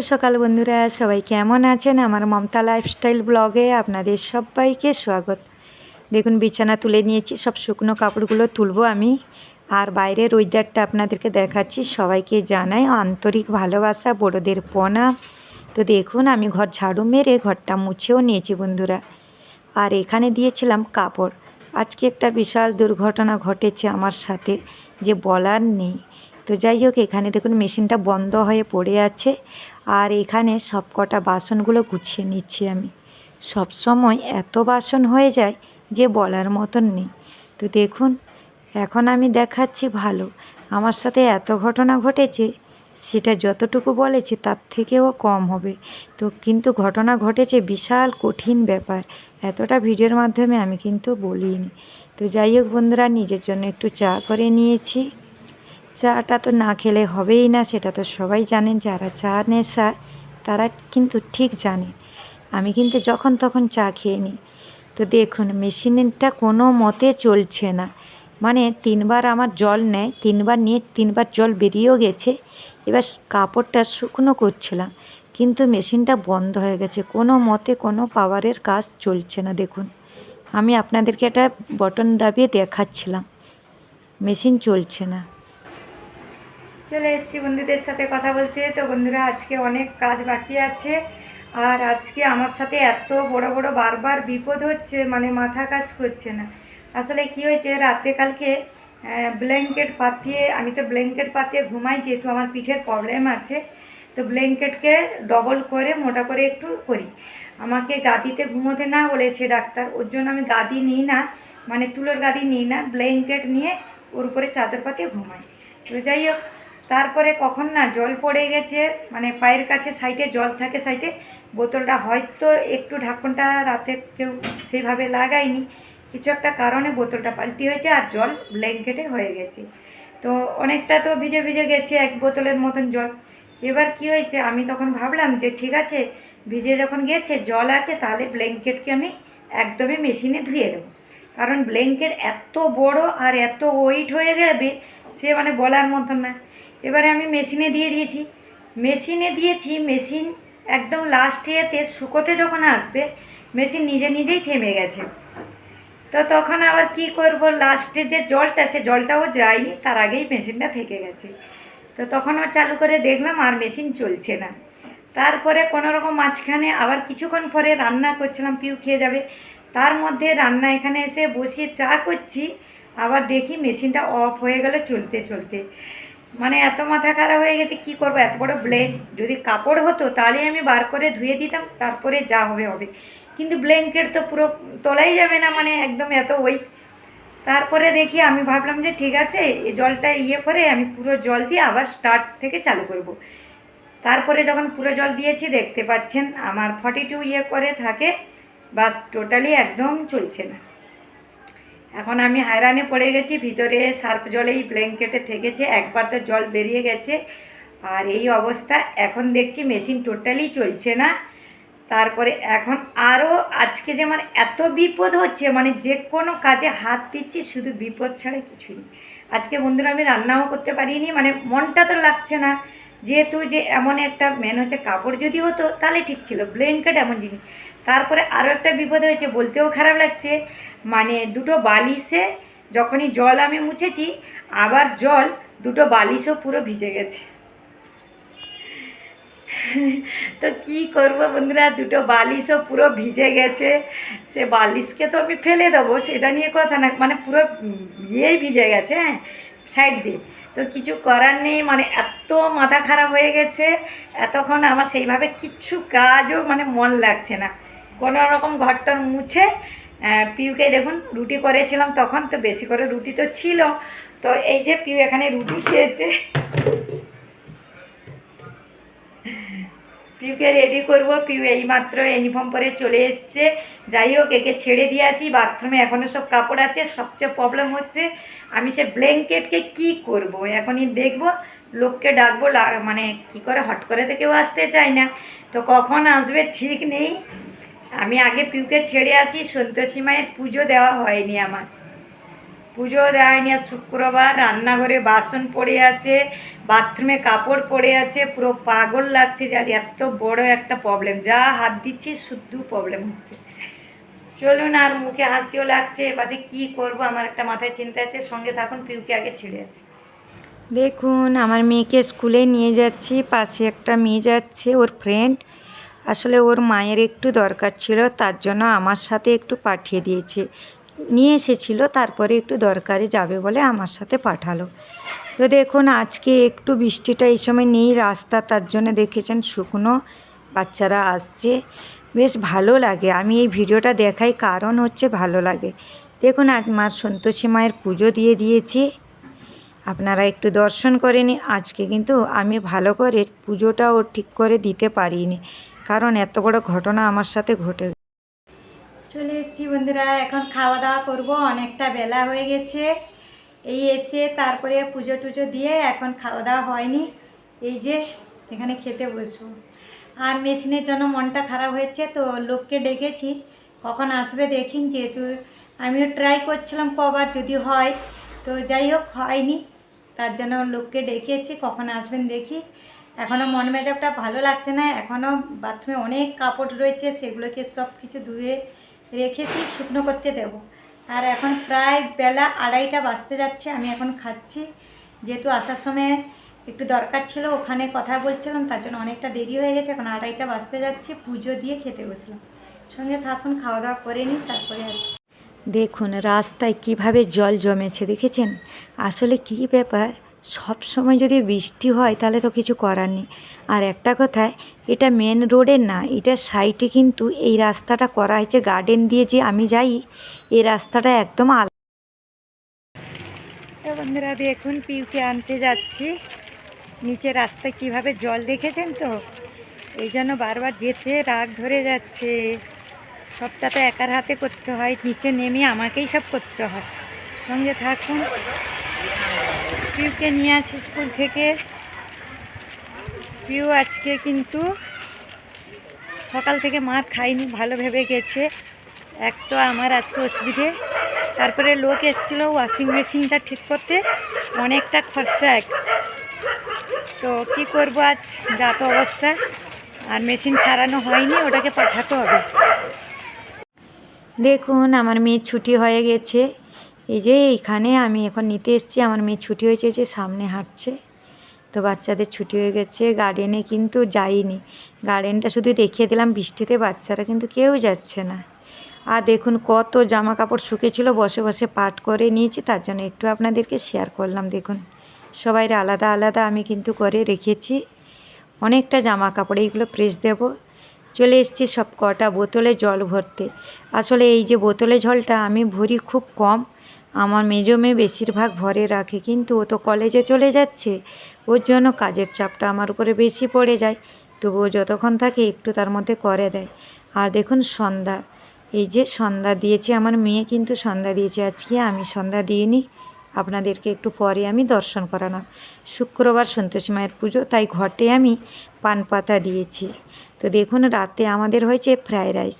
সকাল বন্ধুরা, সবাই কেমন আছেন? আমার মমতা লাইফস্টাইল ব্লগে আপনাদের সবাইকে স্বাগত। দেখুন, বিছানা তুলে নিয়েছি, সব শুকনো কাপড়গুলো তুলবো আমি। আর বাইরের ওয়েদারটা আপনাদেরকে দেখাচ্ছি, সবাইকে জানাই আন্তরিক ভালোবাসা, বড়োদের প্রণাম। তো দেখুন, আমি ঘর ঝাড়ু মেরে ঘরটা মুছেও নিয়েছি বন্ধুরা। আর এখানে দিয়েছিলাম কাপড়। আজকে একটা বিশাল দুর্ঘটনা ঘটেছে আমার সাথে, যে বলার নেই। তো যাই হোক, এখানে দেখুন মেশিনটা বন্ধ হয়ে পড়ে আছে। আর এখানে সব কটা বাসনগুলো গুছিয়ে নিচ্ছি আমি। সব সময় এত বাসন হয়ে যায় যে বলার মতন নেই। তো দেখুন, এখন আমি দেখাচ্ছি ভালো। আমার সাথে এত ঘটনা ঘটেছে, সেটা যতটুকু বলেছে তার থেকেও কম হবে। তো কিন্তু ঘটনা ঘটেছে বিশাল কঠিন ব্যাপার। এতটা ভিডিওর মাধ্যমে আমি কিন্তু বলিনি। তো যাই হোক বন্ধুরা, নিজের জন্য একটু চা করে নিয়েছি। চাটা তো না খেলে হবেই না, সেটা তো সবাই জানেন যারা চা নেশা তারা কিন্তু ঠিক জানে। আমি কিন্তু যখন তখন চা খেয়ে নিই। তো দেখুন, মেশিনটা কোনো মতে চলছে না। মানে তিনবার আমার জল নেয়, তিনবার নিয়ে তিনবার জল বেরিয়েও গেছে। এবার কাপড়টা শুকনো করছিলাম, কিন্তু মেশিনটা বন্ধ হয়ে গেছে। কোনো মতে কোনো পাওয়ারের কাজ চলছে না, দেখুন। আমি আপনাদেরকে একটা বটন দাবিয়ে দেখাচ্ছিলাম। মেশিন চলছে না। চলে এসেছি বন্ধুদের সাথে কথা বলতে। তো বন্ধুরা, আজকে অনেক কাজ বাকি আছে। আর আজকে আমার সাথে এত বড় বড় বারবার বিপদ হচ্ছে মানে মাথা কাজ করছে না। আসলে কি হয়েছে, রাতে কালকে ব্ল্যাঙ্কেট পাতিয়ে, আমি তো ব্ল্যাঙ্কেট পাতিয়ে ঘুমাই, যেহেতু আমার পিঠের প্রবলেম আছে। তো ব্ল্যাঙ্কেটকে ডবল করে, মোটা করে একটু করি। আমাকে গাদিতে ঘুমোতে না বলেছে ডাক্তার, ওর জন্য আমি গাদি নিই না মানে তুলোর গাদি নিই না ব্ল্যাঙ্কেট নিয়ে ওর উপরে চাদর পাতিয়ে ঘুমাই। তো যাই হোক তারপরে কখন না জল পড়ে গেছে মানে পায়ের কাছে সাইডে, জল থাকে সাইডে, বোতলটা হয়তো একটু ঢাকনটা রাতে কেউ সেইভাবে লাগায়নি। কিছু একটা কারণে বোতলটা পাল্টি হয়েছে আর জল ব্ল্যাঙ্কেটে হয়ে গেছে। তো অনেকটা তো ভিজে ভিজে গেছে এক বোতলের মতন জল। এবার কি হয়েছে, আমি তখন ভাবলাম যে ঠিক আছে, ভিজে যখন গেছে, জল আছে, তাহলে ব্ল্যাঙ্কেটকে আমি একদমই মেশিনে ধুয়ে দেবো। কারণ ব্ল্যাঙ্কেট এত বড় আর এত ওয়েট হয়ে যাবে, সে মানে বলার মতন না। এবারে আমি মেশিনে দিয়ে দিয়েছি। মেশিনে দিয়েছি, মেশিন একদম লাস্ট ইয়েতে শুকোতে যখন আসবে, মেশিন নিজে নিজেই থেমে গেছে। তো তখন আবার কি করব লাস্টে যে জলটা, সে জলটাও যায়নি, তার আগেই মেশিনটা থেকে গেছে। তো তখন আর চালু করে দেখলাম আর মেশিন চলছে না। তারপরে কোনো রকম মাঝখানে আবার কিছুক্ষণ পরে রান্না করছিলাম, পিউ খেয়ে যাবে। তার মধ্যে রান্না এখানে এসে বসিয়ে চা করছি, আবার দেখি মেশিনটা অফ হয়ে গেল চলতে চলতে। মানে এত মাথা খারাপ হয়ে গেছে, কি করব? এত বড় ব্লেড যদি কাপড় হতো, তাহলে আমি বার করে ধুয়ে দিতাম, তারপরে যা হবে হবে। কিন্তু ব্ল্যাঙ্কেট তো পুরো তোলাই যাবে না মানে একদম এত ওই তারপরে দেখি, আমি ভাবলাম যে ঠিক আছে, এই জলটা ইয়ে করে আমি পুরো জল দিয়ে আবার স্টার্ট থেকে চালু করব। তারপরে যখন পুরো জল দিয়েছি, দেখতে পাচ্ছেন, আমার ফর্টি টু ইয়ে করে থাকে, বাস টোটালি একদম চলছে না। এখন আমি হায়রানে পড়ে গেছি, ভিতরে সার্ফ জলেই ব্ল্যাঙ্কেটে থেকেছে, একবার তো জল বেরিয়ে গেছে। আর এই অবস্থা, এখন দেখছি মেশিন টোটালি চলছে না। তারপরে এখন আরও আজকে যে আমার এত বিপদ হচ্ছে মানে যে কোনো কাজে হাত দিচ্ছি, শুধু বিপদ ছাড়া কিছুই নেই। আজকে বন্ধুরা আমি রান্নাও করতে পারিনি মানে মনটা তো লাগছে না। যেহেতু যে এমন একটা মেন হচ্ছে কাপড় যদি হতো, তাহলে ঠিক ছিল। ব্ল্যাঙ্কেট এমন জিনিস। তারপরে আরও একটা বিপদ হয়েছে, বলতেও খারাপ লাগছে। মানে দুটো বালিশে যখনই জল আমি মুছেছি, আবার জল, দুটো বালিশও পুরো ভিজে গেছে। তো কি করব বন্ধুরা, দুটো বালিশও পুরো ভিজে গেছে। সে বালিশকে তো আমি ফেলে দেবো, সেটা নিয়ে কথা না মানে পুরো ইয়েই ভিজে গেছে হ্যাঁ সাইড দিয়ে। তো কিছু করার নেই মানে এত মাথা খারাপ হয়ে গেছে, এতক্ষণ আমার সেইভাবে কিছু কাজও মানে মন লাগছে না। কোনো রকম ঘরটর মুছে পিউকে দেখুন রুটি করেছিলাম তখন, তো বেশি করে রুটি তো ছিল। তো এই যে পিউ এখানে রুটি খেয়েছে। পিউকে রেডি করব। পিউ এইমাত্র ইউনিফর্ম পরে চলে এসছে। যাই হোক, একে ছেড়ে দিয়ে আসি। বাথরুমে এখনও সব কাপড় আছে। সবচেয়ে প্রবলেম হচ্ছে, আমি সে ব্ল্যাঙ্কেটকে কি করব? এখনই দেখব। লোককে ডাকবো মানে কি করে, হট করে তো কেউ আসতে চায় না। তো কখন আসবে ঠিক নেই। আমি আগে পিউকে ছেড়ে আসি। সন্তোষী মায়ের পুজো দেওয়া হয়নি আমার। পুজো দেয়নি, আর শুক্রবার রান্নাঘরে বাসন পড়ে আছে, বাথরুমে কাপড় পড়ে আছে, পুরো পাগল লাগছে যে আজ এত বড় একটা প্রবলেম যা হাত দিচ্ছি শুদ্ধ প্রবলেম হচ্ছে। চলুন আর মুখে হাসিও লাগছে, এপাশে কি করব আমার একটা মাথায় চিন্তা আছে, সঙ্গে থাকুন, পিউকে আগে ছেড়ে আছে দেখুন, আমার মেয়েকে স্কুলে নিয়ে যাচ্ছি, পাশে একটা মেয়ে যাচ্ছে, ওর ফ্রেন্ড আসলে ওর মায়ের একটু দরকার ছিল, তার জন্য আমার সাথে একটু পাঠিয়ে দিয়েছে। নিয়ে এসেছিল, তারপরে একটু দরকারে যাবে বলে আমার সাথে পাঠালো। তো দেখুন, আজকে একটু বৃষ্টিটা এই সময় নেই, রাস্তা তার জন্য দেখেছেন শুকনো, বাচ্চারা আসছে। বেশ ভালো লাগে, আমি এই ভিডিওটা দেখাই কারণ হচ্ছে ভালো লাগে। দেখুন, আজ মার সন্তোষী মায়ের পুজো দিয়ে দিয়েছি। আপনারা একটু দর্শন করে নিন, আজকে কিন্তু আমি ভালো করে পুজোটাও ঠিক করে দিতে পারিনি, কারণ এত বড় ঘটনা আমার সাথে ঘটে। চলে এসেছি বন্ধুরা, এখন খাওয়া দাওয়া করব, অনেকটা বেলা হয়ে গেছে। এই এসে তারপরে পুজো টুজো দিয়ে এখন খাওয়া দাওয়া হয়নি। এই যে, এখানে খেতে বসবো। আর মেশিনের জন্য মনটা খারাপ হয়েছে, তো লোককে ডেকেছি, কখন আসবে দেখিন যেহেতু আমিও ট্রাই করছিলাম কবার, যদি হয়, তো যাই হোক, হয়নি। তার জন্য লোককে ডেকেছি, কখন আসবেন দেখি। এখনও মন মেজাবটা ভালো লাগছে না এখনও বাথরুমে অনেক কাপড় রয়েছে, সেগুলোকে সব কিছু ধুয়ে রেখেছি, শুকনো করতে দেব। আর এখন প্রায় বেলা আড়াইটা বাজতে যাচ্ছে, আমি এখন খাচ্ছি। যেহেতু আসার সময় একটু দরকার ছিল, ওখানে কথা বলছিলাম, তার জন্য অনেকটা দেরি হয়ে গেছে। এখন আড়াইটা বাজতে যাচ্ছে, পুজো দিয়ে খেতে বসলাম। সঙ্গে থাকুন, খাওয়া দাওয়া করে নিই তারপরে আসছি। দেখুন, রাস্তায় কীভাবে জল জমেছে, দেখেছেন? আসলে কি ব্যাপার? সব সময় যদি বৃষ্টি হয়, তাহলে তো কিছু করার নেই। আর একটা কথায় এটা মেন রোডের না, এটা সাইডে কিন্তু এই রাস্তাটা করা হয়েছে গার্ডেন দিয়ে যে আমি যাই, এই রাস্তাটা একদম আলাদা বন্ধুরা, দেখুন পিউকে আনতে যাচ্ছি। নিচে রাস্তায় কীভাবে জল দেখেছেন তো? এই জন্য বারবার যেতে রাগ ধরে যাচ্ছে। সবটা তো একার হাতে করতে হয়, নিচে নেমে আমাকেই সব করতে হয়। সঙ্গে থাকুন। পিউকে নিয়ে আসি স্কুল থেকে। পিউ আজকে কিন্তু সকাল থেকে মার খাইনি ভালো ভেবে গেছে। এক তো আমার আজকে অসুবিধে। তারপরে লোক এসেছিল ওয়াশিং মেশিনটা ঠিক করতে, অনেকটা খরচা এক। তো কি করব আজ? যা তো অবস্থা। আর মেশিন সারানো হয়নি, ওটাকে পাঠাতে হবে। দেখুন, আমার মেয়ের ছুটি হয়ে গেছে। এই যে এইখানে আমি এখন নিতে এসেছি, আমার মেয়ের ছুটি হয়েছে যে সামনে হাঁটছে। তো বাচ্চাদের ছুটি হয়ে গেছে, গার্ডেনে কিন্তু যাইনি। গার্ডেনটা শুধু দেখিয়ে দিলাম বৃষ্টিতে, বাচ্চারা কিন্তু কেউ যাচ্ছে না। আর দেখুন কত জামা কাপড় শুকেছিল, বসে বসে পাট করে নিয়েছি, তার জন্য একটু আপনাদেরকে শেয়ার করলাম, দেখুন। সবাই আলাদা আলাদা আমি কিন্তু করে রেখেছি। অনেকটা জামা কাপড় এইগুলো প্রেস দেব। চলে এসেছি সব কটা বোতলে জল ভরতে। আসলে এই যে বোতলে জলটা আমি ভরি খুব কম আমার মেজো মেয়ে বেশিরভাগ ভরে রাখে, কিন্তু ও তো কলেজে চলে যাচ্ছে। ওর জন্য কাজের চাপটা আমার উপরে বেশি পড়ে যায়। তবুও যতক্ষণ থাকে একটু তার মধ্যে করে দেয়। আর দেখুন সন্ধ্যা, এই যে সন্ধ্যা দিয়েছে আমার মেয়ে, কিন্তু সন্ধ্যা দিয়েছে আজকে, আমি সন্ধ্যা দিইনি। আপনাদেরকে একটু পরে আমি দর্শন করালাম। শুক্রবার সন্তোষী মায়ের পুজো, তাই ঘটে আমি পান পাতা দিয়েছি। তো দেখুন রাতে আমাদের হয়েছে ফ্রায়েড রাইস।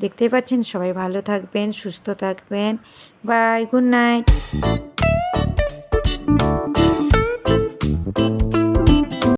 দেখতেই পাচ্ছেন সবাই ভালো থাকবেন সুস্থ থাকবেন। Bye good night